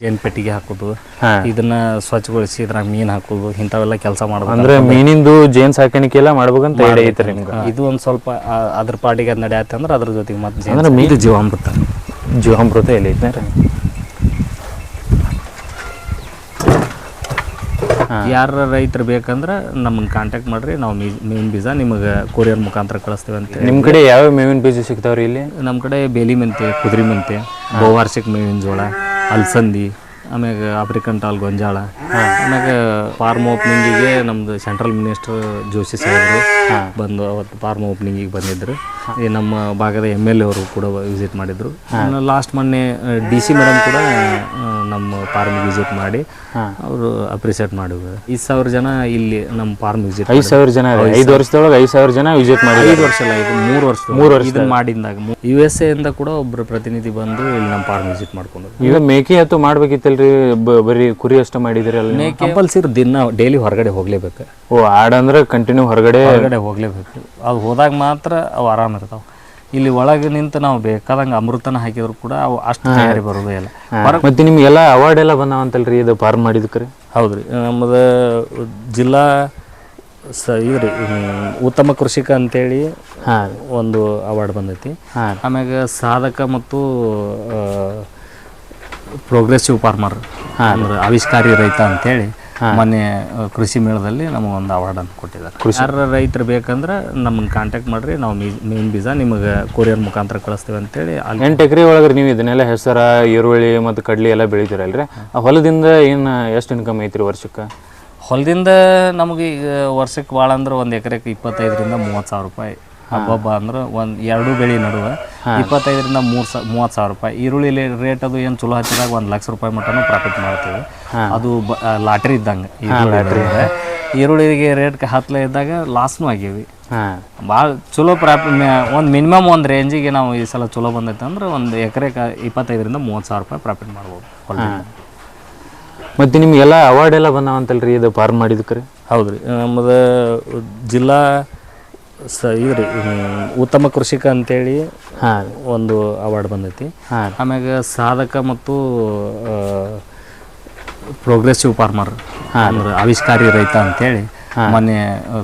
ಜೇನ್ ಪೆಟ್ಟಿಗೆ ಹಾಕೋದು ಇದನ್ನ ಸ್ವಚ್ಛಗೊಳಿಸಿ ಇದ್ರಾಗ ಮೀನ್ ಹಾಕೋದು ಇಂಥವೆಲ್ಲ ಕೆಲಸ ಮಾಡೋದು ಅಂದ್ರೆ ಮೀನಿಂದು ಜೇನ್ ಸಾಕಾಣಿಕೆ ಎಲ್ಲ ಮಾಡ್ಬೇಕಂತ ಐಡಿಯಾ ಐತ್ರಿ ನಿಮ್ಗೆ. ಇದು ಒಂದ್ ಸ್ವಲ್ಪ ಆ, ಅದ್ರ ಪಾಟಿಗೆ ಅದು ನಡೆಯತ್ತೆ ಅಂದ್ರೆ ಅದ್ರ ಜೊತೆಗೆ ಮತ್ತೆ ಅಂದ್ರೆ ಮೀನ್- ಜೀವಾಮೃತ. ಜೀವಾಮೃತ ಎಲ್ಲಿ ಐತ್ರಿ ಯಾರ ರೈತರು ಬೇಕಂದ್ರೆ ನಮ್ಮನ್ನ ಕಾಂಟ್ಯಾಕ್ಟ್ ಮಾಡ್ರಿ ನಾವು ಮೀನ್ ಬೀಜ ನಿಮಗೆ ಕೊರಿಯರ್ ಮುಖಾಂತರ ಕಳಿಸ್ತೇವೆ ಅಂತ ನಿಮ್ಮ ಕಡೆ ಯಾವ ಮೇವಿನ ಬೀಜ ಸಿಗ್ತಾವ್ರಿ ಇಲ್ಲಿ? ನಮ್ಮ ಕಡೆ ಬೇಲಿ ಮೆಂತೆ ಕುದುರೆ ಮೆಂತೆ ಬಹುವಾರ್ಷಿಕ ಮೇವಿನ ಜೋಳ. ಅಲಸಂದಿ ಆಮ್ಯಾಗ ಆಫ್ರಿಕನ್ ಟಾಲ್ ಗೊಂಜಾಳ ಆಮ್ಯಾಗ ಫಾರ್ಮ್ ಓಪನಿಂಗಿಗೆ ನಮ್ದು ಸೆಂಟ್ರಲ್ ಮಿನಿಸ್ಟರ್ ಜೋಶಿ ಸಾಹೇಬರು ಬಂದು ಅವತ್ತು ಫಾರ್ಮ್ ಓಪನಿಂಗಿಗೆ ಬಂದಿದ್ರು. ಈ ನಮ್ಮ ಭಾಗದ ಎಂ ಎಲ್ ಎ ಅವರು ಕೂಡ ವಿಸಿಟ್ ಮಾಡಿದ್ರು. ಲಾಸ್ಟ್ ಮೊನ್ನೆ ಡಿ ಸಿ ಮೇಡಮ್ ಕೂಡ ನಮ್ಮ ಫಾರ್ಮ್ ವಿಸಿಟ್ ಮಾಡಿ ಅವರು ಅಪ್ರಿಸಿಯೇಟ್ ಮಾಡಿದ್ರು. ಐದು ಸಾವಿರ ಜನ ಇಲ್ಲಿ ನಮ್ಮ ಫಾರ್ಮ್ ವಿಸಿಟ್ ಐದು ಸಾವಿರ ಜನ ಐದು ವರ್ಷದೊಳಗೆ ಐದ್ ಸಾವಿರ ಜನ ವಿಸಿಟ್ ಮಾಡಿ ಐದು ವರ್ಷ ಅಲ್ಲ ಇದು ಮೂರು ವರ್ಷ ಮೂರು ವರ್ಷ ಇದನ್ನ ಮಾಡಿದಾಗ ಯು ಎಸ್ ಎ ಇಂದ ಕೂಡ ಒಬ್ಬರು ಪ್ರತಿನಿಧಿ ಬಂದು ಇಲ್ಲಿ ನಮ್ಮ ಫಾರ್ಮ್ ವಿಸಿಟ್ ಮಾಡ್ಕೊಂಡು ಈಗ ಮೇಕೆ ಹತ್ತು ಮಾಡ್ಬೇಕಿತ್ತಲ್ರಿ? ಬ- ಬರೀ ಕುರಿ ಅಷ್ಟ ಮಾಡಿದಿರಲ್ಲ? ಕಂಪಲ್ಸರಿ ದಿನ ಡೈಲಿ ಹೊರಗಡೆ ಹೋಗ್ಲೇಬೇಕು. ಓ ಆಡಂದ್ರೆ ಕಂಟಿನ್ಯೂ ಹೊರಗಡೆ ಹೊರಗಡೆ ಹೋಗ್ಲೇಬೇಕು. ಅದು ಹೋದಾಗ ಮಾತ್ರ ಅವು ಆರಾಮ ಇರ್ತಾವೆ. ಇಲ್ಲಿ ಒಳಗೆ ನಿಂತು ನಾವು ಬೇಕಾದಂಗೆ ಅಮೃತನ ಹಾಕಿದ್ರು ಕೂಡ ಅವು ಅಷ್ಟು ತಯಾರಿ ಬರೋದೇ ಇಲ್ಲ. ಮತ್ತೆ ಮತ್ತೆ ನಿಮ್ಗೆಲ್ಲ ಅವಾರ್ಡ್ ಎಲ್ಲ ಬಂದಾವಂತಲ್ರಿ ಇದು ಫಾರ್ಮ್ ರೀ? ಹೌದ್ರಿ. ನಮ್ಮದು ಜಿಲ್ಲಾ ಸ ಇದ್ರಿ ಹ್ಮ್, ಉತ್ತಮ ಕೃಷಿಕ ಅಂತೇಳಿ ಒಂದು ಅವಾರ್ಡ್ ಬಂದೈತಿ. ಆಮ್ಯಾಗ ಸಾಧಕ ಮತ್ತು ಪ್ರೋಗ್ರೆಸಿವ್ ಫಾರ್ಮರ್ ಅಂದ್ರೆ ಆವಿಷ್ಕಾರಿ ರೈತ ಅಂತೇಳಿ ಮೊನ್ನೆ ಕೃಷಿ ಮೇಳದಲ್ಲಿ ನಮಗೊಂದು ಅವಾರ್ಡ್ ಅಂತ ಕೊಟ್ಟಿದ್ದಾರೆ. ಯಾರ ರೈತರು ಬೇಕಂದ್ರೆ ನಮ್ಮನ್ನ ಕಾಂಟ್ಯಾಕ್ಟ್ ಮಾಡ್ರಿ ನಾವು ಮೇನ್ ಬೀಜ ನಿಮಗೆ ಕೊರಿಯರ್ ಮುಖಾಂತರ ಕಳಿಸ್ತೇವೆ ಅಂತೇಳಿ ಅಲ್ಲಿ ಎಂಟು ಎಕರೆ ಒಳಗೆ ನೀವು ಇದನ್ನೆಲ್ಲ ಹೆಸರ ಈರುಳ್ಳಿ ಮತ್ತು ಕಡ್ಲಿ ಎಲ್ಲ ಬೆಳಿತೀರಲ್ರಿ? ಆ ಹೊಲದಿಂದ ಏನು ಎಷ್ಟು ಇನ್ಕಮ್ ಐತ್ರಿ ವರ್ಷಕ್ಕೆ? ಹೊಲದಿಂದ ನಮಗೆ ಈಗ ವರ್ಷಕ್ಕೆ ಭಾಳ ಅಂದ್ರೆ ಒಂದು ಎಕರೆಗೆ ಇಪ್ಪತ್ತೈದರಿಂದ ಮೂವತ್ತು ಸಾವಿರ ರೂಪಾಯಿ ಹಬ್ಬಬ್ಬ ಅಂದ್ರೆ ಒಂದು ಎರಡು ಬೆಳೆ ನಡುವ ಇಪ್ಪತ್ತೈದರಿಂದ ಮೂರು ಸಾ ಮೂವತ್ತು ಸಾವಿರ ರೂಪಾಯಿ. ಈರುಳ್ಳಿ ರೇಟ್ ಅದು ಏನು ಚಲೋ ಹಚ್ಚಿದಾಗ ಒಂದು ಲಕ್ಷ ರೂಪಾಯಿ ಮಟ್ಟನು ಪ್ರಾಫಿಟ್ ಮಾಡ್ತೀವಿ. ಅದು ಲಾಟ್ರಿ ಇದ್ದಂಗೆ ಈರುಳ್ಳಿ ಈರುಳ್ಳಿಗೆ ರೇಟ್ ಹತ್ತಲೇ ಇದ್ದಾಗ ಲಾಸ್ನೂ ಆಗೀವಿ ಭಾಳ ಚಲೋ ಪ್ರಾಫಿಟ್ ಒಂದು ಮಿನಿಮಮ್ ಒಂದು ರೇಂಜಿಗೆ ನಾವು ಈ ಸಲ ಚಲೋ ಬಂದೈತೆ ಅಂದ್ರೆ ಒಂದು ಎಕರೆಗೆ ಇಪ್ಪತ್ತೈದರಿಂದ ಮೂವತ್ತು ಸಾವಿರ ರೂಪಾಯಿ ಪ್ರಾಫಿಟ್ ಮಾಡ್ಬೋದು ಮತ್ತೆ ನಿಮ್ಗೆಲ್ಲ ಅವಾರ್ಡ್ ಎಲ್ಲ ಬಂದಾವಂತಲ್ರಿ ಇದು ಫಾರ್ಮ್ ಮಾಡಿದಕ್ರಿ? ಹೌದ್ರಿ. ನಮ್ಮದು ಜಿಲ್ಲಾ ಸ ಇದ್ರಿ ಉತ್ತಮ ಕೃಷಿಕ ಅಂತೇಳಿ ಹಾಂ. ಒಂದು ಅವಾರ್ಡ್ ಬಂದೈತಿ. ಹಾಂ. ಆಮ್ಯಾಗ ಸಾಧಕ ಮತ್ತು ಪ್ರೋಗ್ರೆಸಿವ್ ಫಾರ್ಮರ್ ಅಂದ್ರೆ ಆವಿಷ್ಕಾರಿ ರೈತ ಅಂತೇಳಿ ಮೊನ್ನೆ